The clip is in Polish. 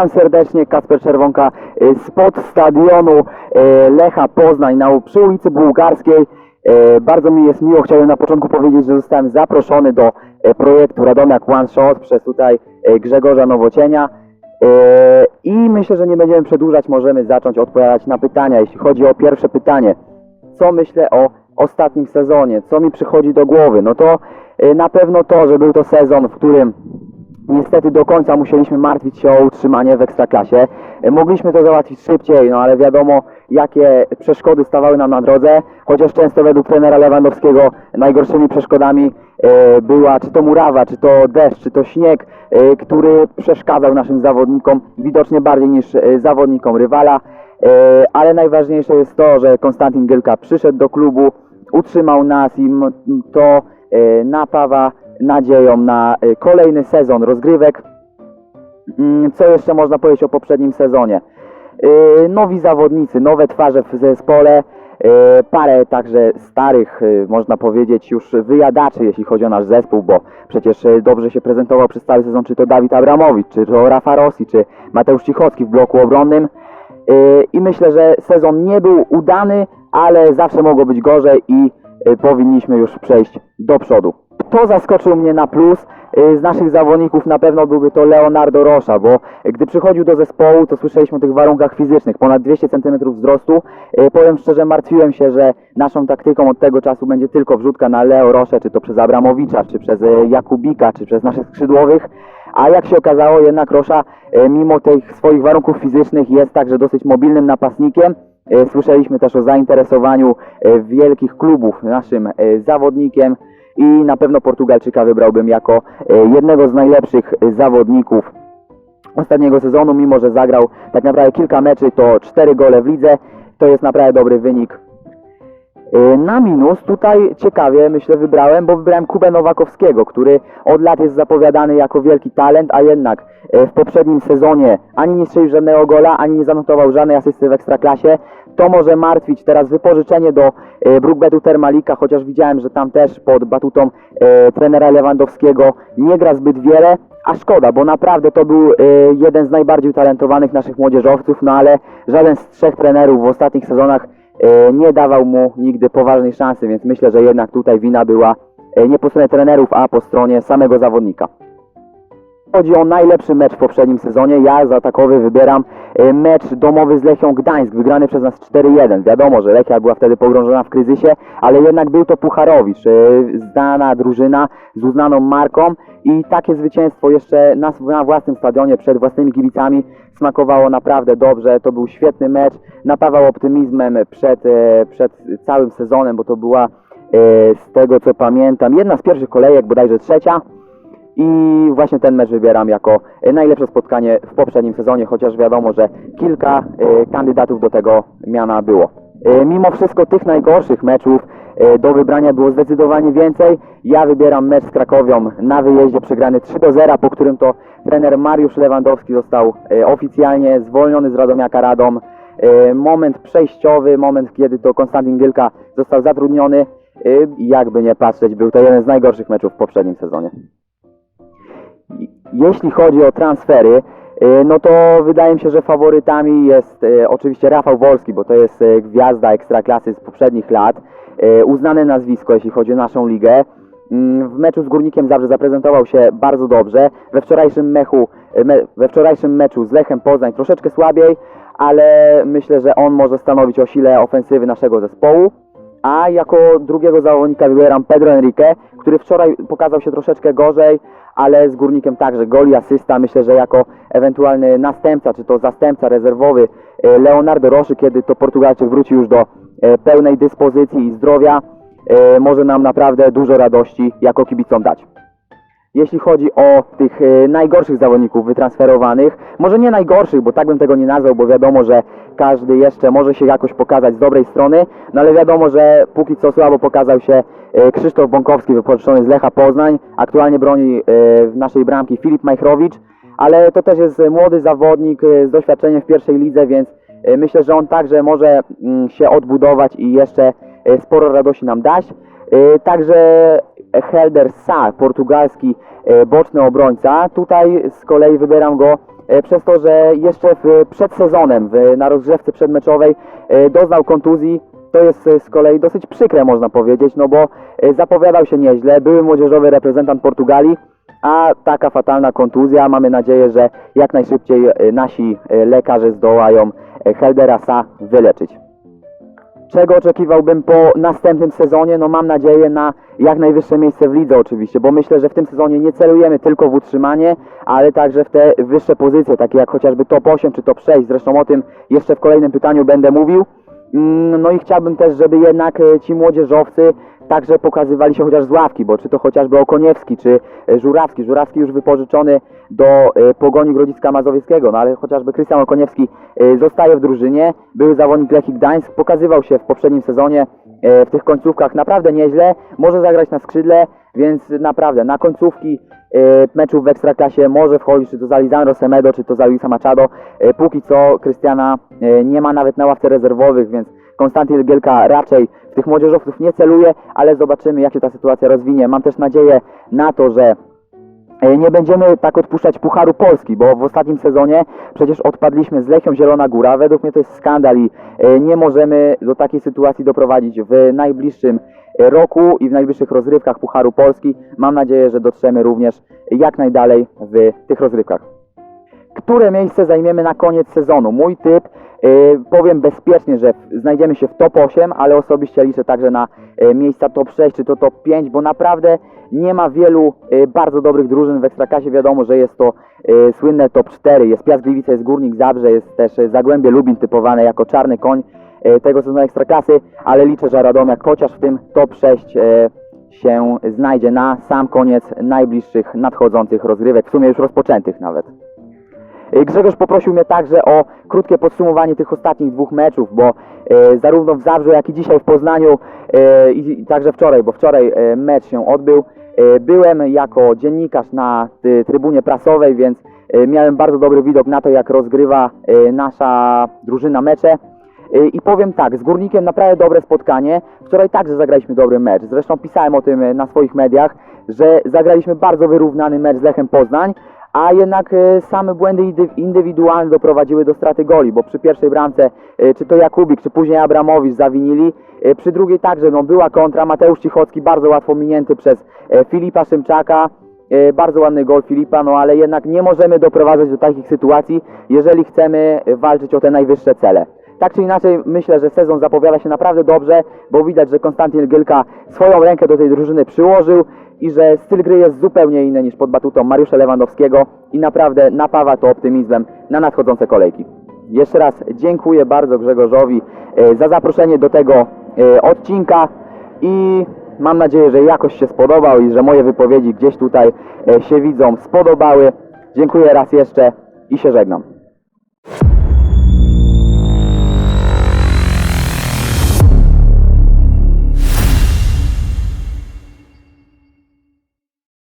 Witam serdecznie, Kasper Czerwonka e, spod stadionu e, Lecha Poznań na, przy ulicy Bułgarskiej. E, Bardzo mi jest miło, chciałbym na początku powiedzieć, że zostałem zaproszony do projektu Radomiak One Shot przez tutaj Grzegorza Nowocienia. I myślę, że nie będziemy przedłużać, możemy zacząć odpowiadać na pytania. Jeśli chodzi o pierwsze pytanie, co myślę o ostatnim sezonie, co mi przychodzi do głowy, no to na pewno to, że był to sezon, w którym Niestety do końca musieliśmy martwić się o utrzymanie w Ekstraklasie. E, Mogliśmy to załatwić szybciej, no ale wiadomo jakie przeszkody stawały nam na drodze, chociaż często według trenera Lewandowskiego najgorszymi przeszkodami e, była czy to murawa, czy to deszcz, czy to śnieg, e, który przeszkadzał naszym zawodnikom widocznie bardziej niż zawodnikom rywala. Ale najważniejsze jest to, że Konstantin Gylka przyszedł do klubu, utrzymał nas i to napawa nadzieją na e, kolejny sezon rozgrywek. Mm, Co jeszcze można powiedzieć o poprzednim sezonie? E, Nowi zawodnicy, nowe twarze w zespole, e, parę także starych, można powiedzieć, już wyjadaczy, jeśli chodzi o nasz zespół, bo przecież dobrze się prezentował przez cały sezon, czy to Dawid Abramowicz, czy to Rafa Rossi, czy Mateusz Cichocki w bloku obronnym. I myślę, że sezon nie był udany, ale zawsze mogło być gorzej i powinniśmy już przejść do przodu. Kto zaskoczył mnie na plus? E, Z naszych zawodników na pewno byłby to Leonardo Rosza, bo gdy przychodził do zespołu, to słyszeliśmy o tych warunkach fizycznych, ponad 200 cm wzrostu. E, Powiem szczerze, martwiłem się, że naszą taktyką od tego czasu będzie tylko wrzutka na Leo Roszę, czy to przez Abramowicza, czy przez e, Jakubika, czy przez naszych skrzydłowych. A jak się okazało, jednak Rosza, mimo tych swoich warunków fizycznych, jest także dosyć mobilnym napastnikiem. Słyszeliśmy też o zainteresowaniu wielkich klubów naszym zawodnikiem i na pewno Portugalczyka wybrałbym jako e, jednego z najlepszych e, zawodników ostatniego sezonu, mimo że zagrał tak naprawdę kilka meczy, to cztery gole w lidze. To jest naprawdę dobry wynik. E, Na minus tutaj ciekawie myślę wybrałem, bo wybrałem Kubę Nowakowskiego, który od lat jest zapowiadany jako wielki talent, a jednak e, w poprzednim sezonie ani nie strzelił żadnego gola, ani nie zanotował żadnej asysty w Ekstraklasie. To może martwić teraz wypożyczenie do e, Brookbetu Termalika, chociaż widziałem, że tam też pod batutą trenera Lewandowskiego nie gra zbyt wiele, a szkoda, bo naprawdę to był jeden z najbardziej utalentowanych naszych młodzieżowców, no ale żaden z trzech trenerów w ostatnich sezonach nie dawał mu nigdy poważnej szansy, więc myślę, że jednak tutaj wina była e, nie po stronie trenerów, a po stronie samego zawodnika. Chodzi o najlepszy mecz w poprzednim sezonie. Ja za takowy wybieram e, mecz domowy z Lechią Gdańsk, wygrany przez nas 4-1. Wiadomo, że Lechia była wtedy pogrążona w kryzysie, ale jednak był to Pucharowicz, e, znana drużyna z uznaną marką i takie zwycięstwo jeszcze na, własnym stadionie przed własnymi kibicami smakowało naprawdę dobrze. To był świetny mecz, napawał optymizmem przed, e, przed całym sezonem, bo to była z tego co pamiętam jedna z pierwszych kolejek, bodajże trzecia. I właśnie ten mecz wybieram jako e, najlepsze spotkanie w poprzednim sezonie, chociaż wiadomo, że kilka e, kandydatów do tego miana było. E, Mimo wszystko tych najgorszych meczów do wybrania było zdecydowanie więcej. Ja wybieram mecz z Krakowią na wyjeździe przegrany 3 do 0, po którym to trener Mariusz Lewandowski został oficjalnie zwolniony z Radomiaka Radom. Moment przejściowy, moment kiedy to Konstantin Gylka został zatrudniony. Jakby nie patrzeć, był to jeden z najgorszych meczów w poprzednim sezonie. Jeśli chodzi o transfery, y, no to wydaje mi się, że faworytami jest y, oczywiście Rafał Wolski, bo to jest y, gwiazda ekstraklasy z poprzednich lat, uznane nazwisko, jeśli chodzi o naszą ligę. Mm, W meczu z Górnikiem Zabrze zaprezentował się bardzo dobrze. We wczorajszym, mechu, me, we wczorajszym meczu z Lechem Poznań troszeczkę słabiej, ale myślę, że on może stanowić o sile ofensywy naszego zespołu. A jako drugiego zawodnika wybieram Pedro Enrique, który wczoraj pokazał się troszeczkę gorzej, ale z Górnikiem także gol i asysta. Myślę, że jako ewentualny następca, czy to zastępca rezerwowy e, Leonardo Roszy, kiedy to Portugalczyk wróci już do e, pełnej dyspozycji i zdrowia, e, może nam naprawdę dużo radości jako kibicom dać. Jeśli chodzi o tych e, najgorszych zawodników wytransferowanych, może nie najgorszych, bo tak bym tego nie nazwał, bo wiadomo, że każdy jeszcze może się jakoś pokazać z dobrej strony, no ale wiadomo, że póki co słabo pokazał się e, Krzysztof Bąkowski, wypożyczony z Lecha Poznań, aktualnie broni e, w naszej bramki Filip Majchrowicz, ale to też jest młody zawodnik z doświadczeniem w pierwszej lidze, więc myślę, że on także może mm, się odbudować i jeszcze sporo radości nam dać. E, Także Helder Sa, portugalski e, boczny obrońca. Tutaj z kolei wybieram go e, przez to, że jeszcze przed sezonem, na rozgrzewce przedmeczowej doznał kontuzji. To jest z kolei dosyć przykre, można powiedzieć, no bo zapowiadał się nieźle, były młodzieżowy reprezentant Portugalii, a taka fatalna kontuzja, mamy nadzieję, że jak najszybciej nasi lekarze zdołają e, Helderasa wyleczyć. Czego oczekiwałbym po następnym sezonie? No mam nadzieję na jak najwyższe miejsce w lidze oczywiście, bo myślę, że w tym sezonie nie celujemy tylko w utrzymanie, ale także w te wyższe pozycje, takie jak chociażby top 8 czy top 6. Zresztą o tym jeszcze w kolejnym pytaniu będę mówił. Mm, No i chciałbym też, żeby jednak e, ci młodzieżowcy także pokazywali się chociaż z ławki, bo czy to chociażby Okoniewski, czy e, Żurawski. Żurawski już wypożyczony do e, Pogoni Grodziska Mazowieckiego, no ale chociażby Krystian Okoniewski e, zostaje w drużynie. Były zawodnik Lechii Gdańsk, pokazywał się w poprzednim sezonie w tych końcówkach naprawdę nieźle. Może zagrać na skrzydle, więc naprawdę na końcówki e, meczów w Ekstraklasie może wchodzić, czy to za Lisandro Semedo, czy to za Luisa Machado. E, Póki co Krystiana e, nie ma nawet na ławce rezerwowych, więc Konstantin Gielka raczej w tych młodzieżowców nie celuje, ale zobaczymy jak się ta sytuacja rozwinie. Mam też nadzieję na to, że Nie będziemy tak odpuszczać Pucharu Polski, bo w ostatnim sezonie przecież odpadliśmy z Lechią Zielona Góra. Według mnie to jest skandal i e, nie możemy do takiej sytuacji doprowadzić w najbliższym e, roku i w najbliższych rozrywkach Pucharu Polski. Mam nadzieję, że dotrzemy również jak najdalej w tych rozrywkach. Które miejsce zajmiemy na koniec sezonu? Mój typ, e, powiem bezpiecznie, że znajdziemy się w top 8, ale osobiście liczę także na e, miejsca top 6 czy to top 5, bo naprawdę nie ma wielu e, bardzo dobrych drużyn w Ekstraklasie. Wiadomo, że jest to słynne top 4. Jest Piast Gliwice, jest Górnik Zabrze, jest też Zagłębie Lubin typowane jako czarny koń tego sezonu Ekstraklasy, ale liczę, że Radomiak chociaż w tym top 6 e, się znajdzie na sam koniec najbliższych nadchodzących rozgrywek, w sumie już rozpoczętych nawet. E, Grzegorz poprosił mnie także o krótkie podsumowanie tych ostatnich dwóch meczów, bo e, zarówno w Zabrzu, jak i dzisiaj w Poznaniu e, i, także wczoraj, bo wczoraj mecz się odbył. Byłem jako dziennikarz na trybunie prasowej, więc miałem bardzo dobry widok na to, jak rozgrywa nasza drużyna mecze. I powiem tak, z Górnikiem naprawdę dobre spotkanie. Wczoraj także zagraliśmy dobry mecz. Zresztą pisałem o tym na swoich mediach, że zagraliśmy bardzo wyrównany mecz z Lechem Poznań, a jednak e, same błędy indy- indywidualne doprowadziły do straty goli, bo przy pierwszej bramce e, czy to Jakubik, czy później Abramowicz zawinili. E, Przy drugiej także no, była kontra, Mateusz Cichocki bardzo łatwo minięty przez Filipa Szymczaka. Bardzo ładny gol Filipa, no ale jednak nie możemy doprowadzać do takich sytuacji, jeżeli chcemy walczyć o te najwyższe cele. Tak czy inaczej, myślę, że sezon zapowiada się naprawdę dobrze, bo widać, że Konstantin Gylka swoją rękę do tej drużyny przyłożył i że styl gry jest zupełnie inny niż pod batutą Mariusza Lewandowskiego i naprawdę napawa to optymizmem na nadchodzące kolejki. Jeszcze raz dziękuję bardzo Grzegorzowi e, za zaproszenie do tego e, odcinka i mam nadzieję, że jakoś się spodobał i że moje wypowiedzi gdzieś tutaj e, się widzą, spodobały. Dziękuję raz jeszcze i się żegnam.